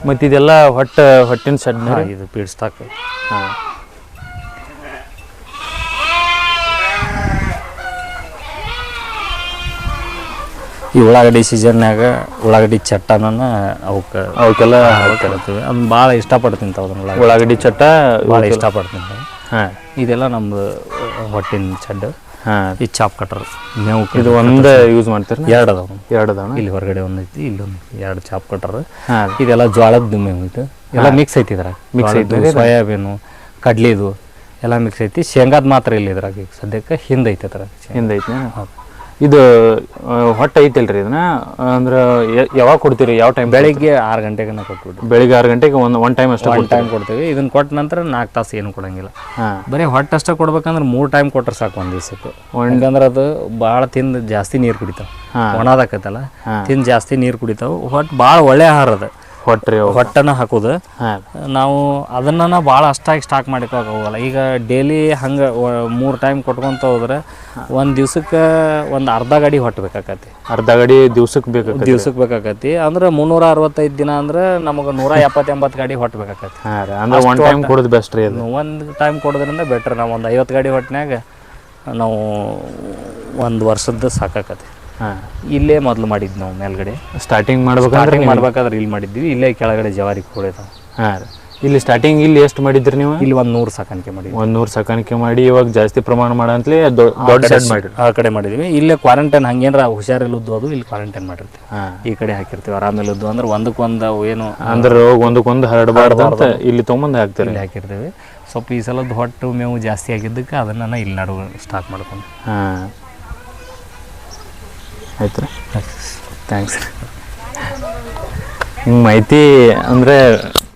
ಮತ್ತು ಇದೆಲ್ಲ ಹೊಟ್ಟೆ ಹೊಟ್ಟಿನ ಸಣ್ಣ ಹಾಂ ಇದು ಪೀಡಿಸ್ತಾಕ ಹಾಂ. ಈ ಉಳ್ಳಾಗಡ್ಡಿ ಸೀಸನ್ನಾಗ ಉಳ್ಳಾಗಡ್ಡಿ ಚಟ್ಟನ ಅವಕ್ಕೆ ಅವಕ್ಕೆಲ್ಲ ಕೇಳ್ತೀವಿ ಅದನ್ನ ಭಾಳ ಇಷ್ಟಪಡ್ತೀನಿ ತಿಂತಾವೆ ಅದನ್ನ ಉಳ್ಳಾಗಡ್ಡಿ. ಉಳ್ಳಾಗಡ್ಡಿ ಚಟ್ಟ ಭಾಳ ಇಷ್ಟಪಡ್ತೀನಿ ತಿಂತಾವೆ ಹಾಂ. ಇದೆಲ್ಲ ನಮ್ಮದು ಹೊಟ್ಟಿನ ಚಡ್ಡು. ಹಾಂ. ಈ ಚಾಪ್ ಕಟರ್ ಮೇವು ಇದು ಒಂದೇ ಯೂಸ್ ಮಾಡ್ತೀರಿ ಎರಡು ಅದಾವ ಎರಡು ಅದಾವ ಇಲ್ಲಿ ಹೊರಗಡೆ ಒಂದು ಐತಿ ಇಲ್ಲೊಂದು ಎರಡು ಚಾಪ್ ಕಟರ್ ಇದೆಲ್ಲ ಜ್ವಾಳದ ಮೇವು ಇದು ಎಲ್ಲ ಮಿಕ್ಸ್ ಐತಿ ಇದ್ರಾಗ. ಮಿಕ್ಸ್ ಐತಿ ಸೋಯಾಬೀನು ಕಡ್ಲಿದು ಎಲ್ಲ ಮಿಕ್ಸ್ ಐತಿ. ಶೇಂಗಾದ ಮಾತ್ರ ಇಲ್ಲ ಇದ್ರಾಗ ಈಗ ಸದ್ಯಕ್ಕೆ ಹಿಂದೈತಿ ಐತಿ ಅದ್ರಾಗ. ಶೇಂಗಾ. ಇದು ಹೊಟ್ಟೆ ಐತಲ್ರಿ ಇದನ್ನ? ಅಂದ್ರೆ ಯಾವಾಗ ಕೊಡ್ತೀರಿ? ಯಾವ ಟೈಮ್ ಬೆಳಿಗ್ಗೆ ಆರು ಗಂಟೆಗೆ ಕೊಟ್ಬಿಟ್ಟು ಬೆಳಿಗ್ಗೆ ಆರು ಗಂಟೆಗೆ ಒಂದು ಒನ್ ಟೈಮ್ ಅಷ್ಟೇ ಒನ್ ಟೈಮ್ ಕೊಡ್ತೀವಿ. ಇದನ್ನ ಕೊಟ್ಟ ನಂತರ ನಾಲ್ಕು ತಾಸು ಏನು ಕೊಡಂಗಿಲ್ಲ. ಬರೀ ಹೊಟ್ಟೆ ಅಷ್ಟೇ ಕೊಡ್ಬೇಕಂದ್ರೆ ಮೂರು ಟೈಮ್ ಕೊಟ್ರೆ ಸಾಕು ಒಂದು ದಿವಸಕ್ಕೆ. ಅಂದ್ರೆ ಅದು ಭಾಳ ತಿಂದು ಜಾಸ್ತಿ ನೀರು ಕುಡಿತಾವೆ. ಒಣದಾಕತ್ತಲ್ಲ ತಿಂದು ಜಾಸ್ತಿ ನೀರು ಕುಡಿತಾವೆ. ಹೊಟ್ಟೆ ಭಾಳ ಒಳ್ಳೆ ಆಹಾರ ಅದು. ಹೊಟ್ರಿ ಹೊಟ್ಟನ ಹಾಕೋದು. ನಾವು ಅದನ್ನ ಭಾಳ ಅಷ್ಟಾಗಿ ಸ್ಟಾಕ್ ಮಾಡಿಕೋಕೆ ಹೋಗಲ್ಲ ಈಗ ಡೈಲಿ ಹಂಗೆ ಮೂರು ಟೈಮ್ ಕೊಟ್ಕೊಂತ ಹೋದ್ರೆ ಒಂದು ದಿವ್ಸಕ್ಕೆ ಒಂದು ಅರ್ಧ ಗಾಡಿ ಹೊಟ್ಟೆ ಬೇಕಾಕತಿ. ಅರ್ಧ ಗಾಡಿ ದಿವ್ಸಕ್ಕೆ ಬೇಕು ದಿವ್ಸಕ್ಕೆ ಬೇಕಾಕತಿ. ಅಂದ್ರೆ ಮುನ್ನೂರ ಅರವತ್ತೈದು ದಿನ ಅಂದ್ರೆ ನಮಗೆ ನೂರ ಎಪ್ಪತ್ತೆಂಬತ್ತು ಗಾಡಿ ಹೊಟ್ಟೆ ಬೇಕಾಕತಿ. ಹಾಂ ಅಂದ್ರೆ ಒಂದು ಟೈಮ್ ಕೊಡೋದು ಬೆಸ್ಟ್ ರೀ ಒಂದು ಟೈಮ್ ಕೊಡೋದ್ರಿಂದ ಬೆಟ್ರ್ ನಾವು ಒಂದು ಐವತ್ತು ಗಾಡಿ ಹೊಟ್ಟಿನಾಗ ನಾವು ಒಂದು ವರ್ಷದ್ದು ಸಾಕಾಕತಿ. ಇಲ್ಲೇ ಮೊದಲು ಮಾಡಿದ್ವಿ ನಾವು ಮೇಲ್ಗಡೆ. ಸ್ಟಾರ್ಟಿಂಗ್ ಮಾಡ್ಬೇಕು ಸ್ಟಾರ್ಟಿಂಗ್ ಮಾಡ್ಬೇಕಾದ್ರೆ ಇಲ್ಲಿ ಮಾಡಿದ್ವಿ ಇಲ್ಲೇ ಕೆಳಗಡೆ ಜವಾರಿ ಕುಡಿತಾವೆ ಹಾಂ ಇಲ್ಲಿ ಸ್ಟಾರ್ಟಿಂಗ್ ಇಲ್ಲಿ ಎಷ್ಟು ಮಾಡಿದ್ರಿ ನೀವು? ಇಲ್ಲಿ ಒಂದು ನೂರು ಸಾಕಾಣಿಕೆ ಮಾಡಿ ಒಂದು ನೂರು ಸಾಕಾಣಿಕೆ ಮಾಡಿ ಇವಾಗ ಜಾಸ್ತಿ ಪ್ರಮಾಣ ಮಾಡಂತಲೇ ದೊಡ್ಡ ಸೆಡ್ ಮಾಡಿ ಆ ಕಡೆ ಮಾಡಿದ್ವಿ. ಇಲ್ಲೇ ಕ್ವಾರಂಟೈನ್ ಹಂಗೇನಾರ ಹುಷಾರಿಲ್ಲದ್ದು ಅದು ಇಲ್ಲಿ ಕ್ವಾರಂಟೈನ್ ಮಾಡಿರ್ತೀವಿ. ಹಾಂ. ಈ ಕಡೆ ಹಾಕಿರ್ತೀವಿ ಆರಾಮಿಲ್ಲದ್ದು ಅಂದ್ರೆ ಒಂದಕ್ಕೊಂದು ಏನು ಅಂದ್ರೆ ಒಂದಕ್ಕೊಂದು ಹರಡಬಾರ್ದು ಅಂತ ಇಲ್ಲಿ ತೊಗೊಂಬಂದು ಹಾಕ್ತೀವಿ ಇಲ್ಲಿ ಹಾಕಿರ್ತೀವಿ. ಸ್ವಲ್ಪ ಈ ಸಲದ ಹೊಟ್ಟು ಮೇವು ಜಾಸ್ತಿ ಆಗಿದ್ದಕ್ಕೆ ಅದನ್ನು ಇಲ್ಲಿ ನಡುವ ಸ್ಟಾಕ್ ಮಾಡ್ಕೊಂಡು ಹಾಂ. ಆಯ್ತು. ರೀ ಥ್ಯಾಂಕ್ಸ್ ಹಿಂಗೆ ಮಾಹಿತಿ ಅಂದರೆ